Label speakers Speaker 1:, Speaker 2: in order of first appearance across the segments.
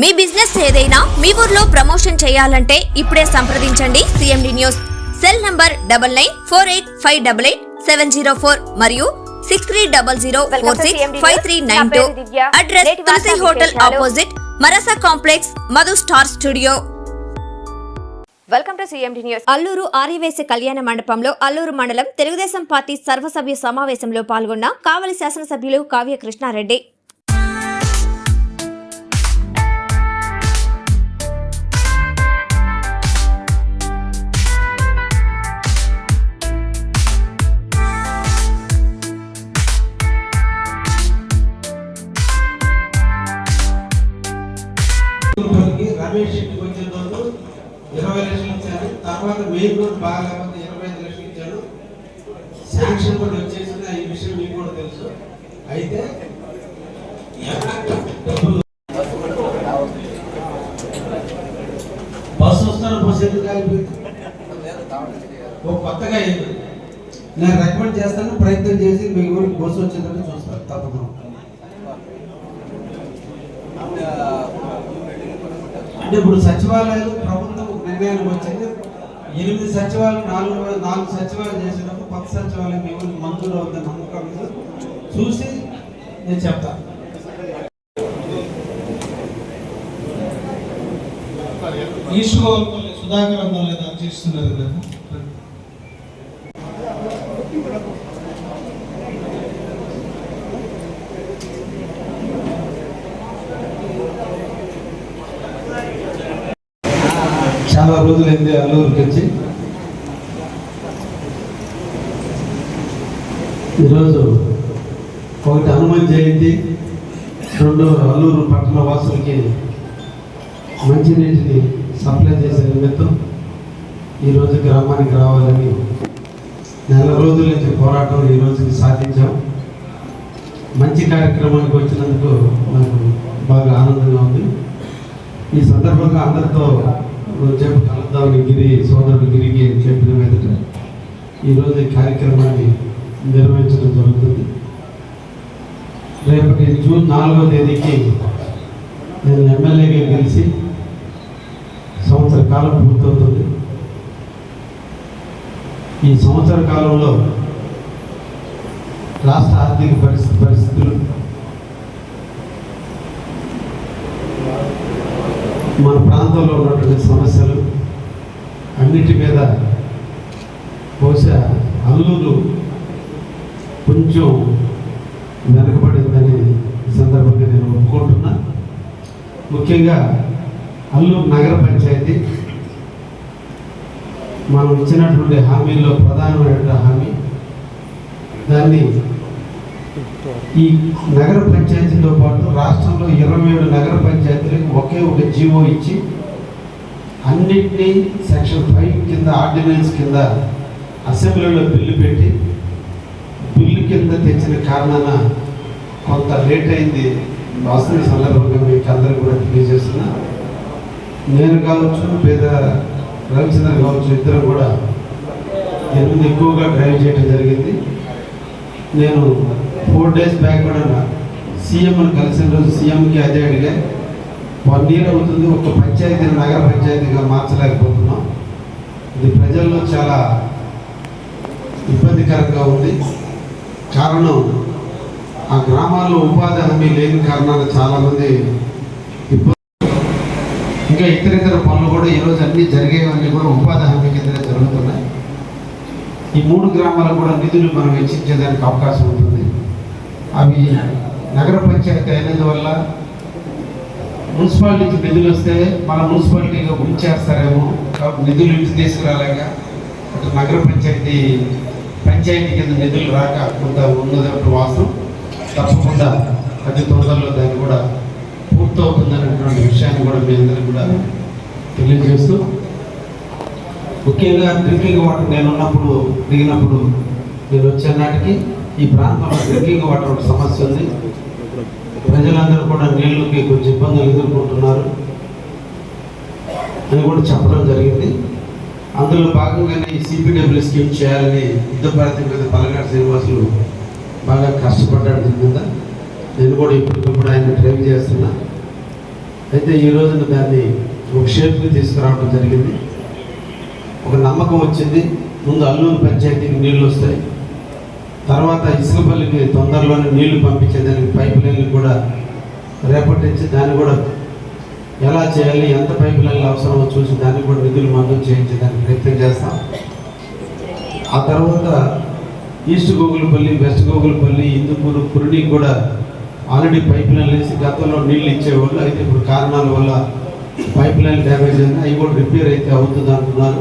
Speaker 1: మీ business ఏదైనా మీ ఊర్లో promotion చేయాలంటే ఇప్పుడే సంప్రదించండి CMD news cell number double nine four eight five double eight seven zero four మరియు six three double zero four six five. Three nine two. Address Tulasi hotel. Opposite మరసా complex Madhu star studio
Speaker 2: welcome to CMD news
Speaker 1: Alluru Aryavysya కళ్యాణ మండపంలో అల్లూరు మండలం Telugu Desam party సర్వసభ్య సమావేశంలో పాల్గొన్న కావలి శాసనసభ్యులు కావ్య కృష్ణారెడ్డి
Speaker 3: తర్వాత కూడా బాగా ఇరవై ఐదు లక్షలు ఇచ్చాడు శాంక్షన్ కూడా వచ్చేసింది. ఈ విషయం మీకు కూడా తెలుసు. అయితే బస్సు వస్తాను బస్సు ఎందుకు ఆగిపోయింది? కొత్తగా అయింది. నేను రికమెండ్ చేస్తాను. ప్రయత్నం చేసి మీ ఊరికి బస్సు వచ్చిందని చూస్తాను తప్పకుండా. అంటే ఇప్పుడు సచివాలయాలు ప్రభుత్వం నిర్ణయానికి వచ్చింది. ఎనిమిది సచివాలయం నాలుగు నాలుగు సచివాలయం చేసినప్పుడు కొత్త సచివాలయం ఎవరికి మంజూరు అవుతుంది నమ్మకం మీద చూసి నేను చెప్తా.
Speaker 4: ఈశ్వర్ సుధాకర్ అందం లేదా చేస్తున్నారు కదా
Speaker 3: చాలా రోజులైంది అల్లూరుకి వచ్చి. ఈరోజు ఒకటి హనుమాన్ జయంతి రెండు అల్లూరు పట్టణ వాసులకి మంచినీటిని సప్లై చేసే నిమిత్తం ఈరోజు గ్రామానికి రావాలని నెల రోజుల నుంచి పోరాటం ఈ రోజుకి సాధించాం. మంచి కార్యక్రమానికి వచ్చినందుకు నాకు బాగా ఆనందంగా ఉంది. ఈ సందర్భంగా అందరితో చెప్పు కలుద్దామని గిరి సోదరుడు గిరికి చెప్పిన మీదట ఈరోజు ఈ కార్యక్రమాన్ని నిర్వహించడం జరుగుతుంది. రేపటి జూన్ నాలుగో తేదీకి నేను ఎమ్మెల్యేగా గెలిచి సంవత్సర కాలం పూర్తవుతుంది. ఈ సంవత్సర కాలంలో రాష్ట్ర ఆర్థిక పరిస్థితి పరిస్థితులు మన ప్రాంతంలో ఉన్నటువంటి సమస్యలు అన్నిటి మీద బహుశా అల్లూరు కొంచెం వెనకబడిందని సందర్భంగా నేను ఒప్పుకుంటున్నా. ముఖ్యంగా అల్లూరు నగర పంచాయతీ మనం ఇచ్చినటువంటి హామీల్లో ప్రధానమైన హామీ దాన్ని ఈ నగర పంచాయతీతో పాటు రాష్ట్రంలో ఇరవై ఏడు నగర పంచాయతీలకు ఒకే ఒక జీవో ఇచ్చి అన్నింటినీ సెక్షన్ ఫైవ్ కింద ఆర్డినెన్స్ కింద అసెంబ్లీలో బిల్లు పెట్టి బిల్లు కింద తెచ్చిన కారణాన కొంత లేట్ అయింది. వాస్తవ సందర్భంగా మీకు అందరికీ కూడా తెలియజేస్తున్నా. నేను కావచ్చు పేద రవిచంద్ర కావచ్చు ఇద్దరు కూడా ఎనిమిది ఎక్కువగా డ్రైవ్ చేయడం జరిగింది. నేను ఫోర్ డేస్ బ్యాక్ కూడా సీఎంని కలిసిన రోజు సీఎంకి అదే అడిగా. వన్ ఇయర్ అవుతుంది ఒక పంచాయతీని నగర పంచాయతీగా మార్చలేకపోతున్నాం. ఇది ప్రజల్లో చాలా ఇబ్బందికరంగా ఉంది. కారణం ఆ గ్రామాల్లో ఉపాధి హామీ లేని కారణాలు చాలామంది ఇబ్బంది. ఇంకా ఇతర ఇతర పనులు కూడా ఈరోజు అన్నీ జరిగేవన్నీ కూడా ఉపాధి హామీ కిందనే జరుగుతున్నాయి. ఈ మూడు గ్రామాలకు కూడా నిధులు మనం వెచ్చించేదానికి అవకాశం ఉంటుంది. అవి నగర పంచాయతీ అయినందువల్ల మున్సిపాలిటీకి నిధులు వస్తే మన మున్సిపాలిటీగా ఉంచేస్తారేమో. కాబట్టి నిధులు ఇంటి తీసుకురాలేక అటు నగర పంచాయతీ పంచాయతీ కింద నిధులు రాక కొంత ఉన్నటువంటి వాస్తవం. తప్పకుండా అతి తొందరలో దాన్ని కూడా పూర్తవుతుందనేటువంటి విషయాన్ని కూడా మీ అందరికీ కూడా తెలియజేస్తూ ముఖ్యంగా డ్రింకింగ్ వాటర్ నేను ఉన్నప్పుడు దిగినప్పుడు నేను వచ్చే నాటికి ఈ ప్రాంతంలో డ్రింకింగ్ వాటర్ ఒక సమస్య ఉంది. ప్రజలందరూ కూడా నీళ్ళకి కొంచెం ఇబ్బందులు ఎదుర్కొంటున్నారు అని కూడా చెప్పడం జరిగింది. అందులో భాగంగానే ఈ సిపిడబ్ల్యూ స్కీమ్ చేయాలని యుద్ధ భారతి మీద పలకాడ శ్రీనివాసులు బాగా కష్టపడ్డాడు దీని మీద. నేను కూడా ఇప్పటికప్పుడు ఆయన ట్రైన్ చేస్తున్నా. అయితే ఈ రోజున దాన్ని ఒక షేప్కి తీసుకురావడం జరిగింది. ఒక నమ్మకం వచ్చింది. ముందు అల్లూరు పంచాయతీకి నీళ్ళు వస్తాయి. తర్వాత ఇసుకపల్లికి తొందరలోనే నీళ్ళు పంపించేదానికి పైప్ లైన్లు కూడా రేపటి నుంచి దాన్ని కూడా ఎలా చేయాలి ఎంత పైప్ లైన్లు అవసరమో చూసి దాన్ని కూడా నిధులు మంజూరు చేయించేదానికి ప్రయత్నం చేస్తాం. ఆ తర్వాత ఈస్ట్ గోగులపల్లి వెస్ట్ గోగులపల్లి ఇందుపూరు కురుడి కూడా ఆల్రెడీ పైప్ లైన్లు వేసి గతంలో నీళ్ళు ఇచ్చేవాళ్ళు. అయితే ఇప్పుడు కారణాల వల్ల పైప్ లైన్ డ్యామేజ్ అయినా అవి కూడా రిపేర్ అయితే అవుతుంది అంటున్నారు.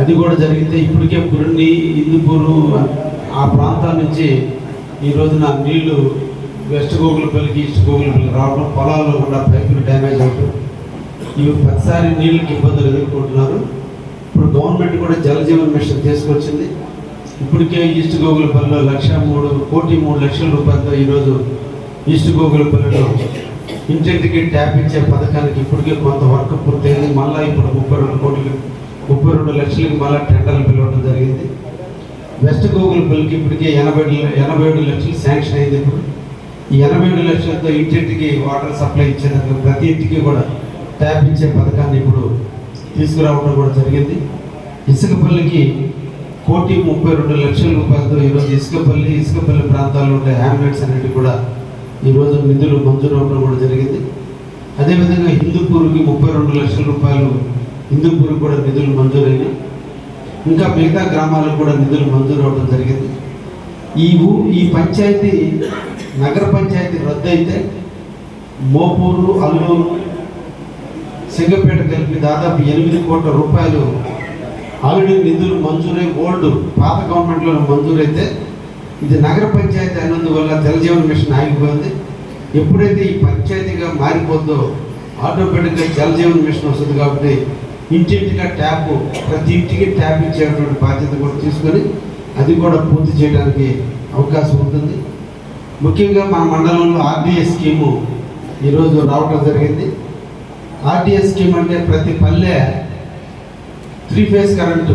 Speaker 3: అది కూడా జరిగితే ఇప్పటికే పురుణి ఇందుపూరు ఆ ప్రాంతాల నుంచి ఈ రోజున నీళ్ళు వెస్ట్ గోగులపల్లికి ఈస్ట్ గోగులపల్లికి రావడం పొలాల్లో కూడా పైపులు డ్యామేజ్ అవడం ఇవి ప్రతిసారి నీళ్ళకి ఇబ్బందులు ఎదుర్కొంటున్నారు. ఇప్పుడు గవర్నమెంట్ కూడా జలజీవన్ మిషన్ తీసుకొచ్చింది. ఇప్పటికే ఈస్ట్ గోగులపల్లిలో లక్ష మూడు కోటి మూడు లక్షల రూపాయలతో ఈరోజు ఈస్ట్ గోగులపల్లిలో ఇంటింటికి ట్యాప్ ఇచ్చే పథకానికి ఇప్పటికే కొంత వర్క్ పూర్తయింది. మళ్ళీ ఇప్పుడు ముప్పై రెండు కోట్లు ముప్పై రెండు లక్షలకు మళ్ళీ టెండర్లు పిలవడం జరిగింది. వెస్ట్ గోగులపల్లికి ఇప్పటికే ఎనభై ఎనభై ఏడు లక్షలు శాంక్షన్ అయింది ఇప్పుడు. ఈ ఎనభై ఏడు లక్షలతో ఇంటింటికి వాటర్ సప్లై ఇచ్చేందుకు ప్రతి ఇంటికి కూడా ట్యాప్ ఇచ్చే పథకాన్ని ఇప్పుడు తీసుకురావడం కూడా జరిగింది. ఇసుకపల్లికి కోటి ముప్పై రెండు లక్షల రూపాయలతో ఈరోజు ఇసుకపల్లి ఇసుకపల్లి ప్రాంతాల్లో ఉండే హ్యామ్లెట్స్ అనేవి కూడా ఈరోజు నిధులు మంజూరు అవ్వడం కూడా జరిగింది. అదేవిధంగా హిందూపూర్కి ముప్పై రెండు లక్షల రూపాయలు హిందూపూర్ కూడా నిధులు మంజూరైనాయి ఇంకా మిగతా గ్రామాలకు కూడా నిధులు మంజూరు అవ్వడం జరిగింది. ఈ ఊ ఈ పంచాయతీ నగర పంచాయతీ రద్దు అయితే మోపూరు అల్లూరు సింగపేట కలిపి దాదాపు ఎనిమిది కోట్ల రూపాయలు ఆల్రెడీ నిధులు మంజూరై ఓల్డ్ పాత గవర్నమెంట్లో మంజూరైతే ఇది నగర పంచాయతీ అయినందువల్ల జలజీవన్ మిషన్ ఆగిపోయింది. ఎప్పుడైతే ఈ పంచాయతీగా మారిపోద్దో ఆటోమేటిక్గా జలజీవన్ మిషన్ వస్తుంది కాబట్టి ఇంటింటిగా ట్యాప్ ప్రతి ఇంటికి ట్యాప్ ఇచ్చేటువంటి బాధ్యత కూడా తీసుకొని అది కూడా పూర్తి చేయడానికి అవకాశం ఉంటుంది. ముఖ్యంగా మన మండలంలో ఆర్డీఏ స్కీము ఈరోజు రావడం జరిగింది. ఆర్టీఎస్ స్కీమ్ అంటే ప్రతి పల్లె త్రీ ఫేజ్ కరెంటు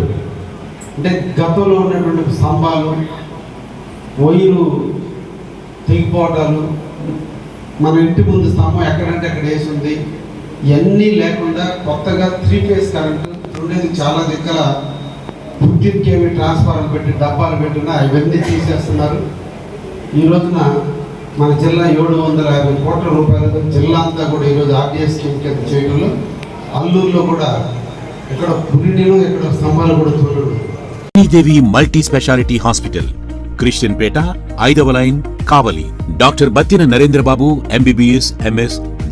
Speaker 3: అంటే గతంలో ఉన్నటువంటి స్తంభాలు వైరు తెగిపోవటాలు మన ఇంటి ముందు స్తంభం ఎక్కడంటే అక్కడ వేసి ఉంది. ఇవన్నీ లేకుండా కొత్తగా త్రీ ఫేజ్ కరెంటు ఉండేది చాలా దగ్గర బుద్ధికేమి ట్రాన్స్ఫార్మర్ పెట్టి డబ్బాలు పెట్టినా ఇవన్నీ తీసేస్తున్నారు. ఈ రోజున మన జిల్లా ఏడు వందల యాభై కోట్ల రూపాయలతో జిల్లా అంతా కూడా ఈరోజు ఆర్టీఎస్ స్కీమ్ కింద చేయడంలో అల్లూరులో కూడా ఇక్కడ పురినిలో ఇక్కడ స్తంభాలు కూడా చూడడం
Speaker 5: Sridevi multi speciality hospital Christian Peta ఐదవ line Kavali. Doctor Battina Narendrababu MBBS MS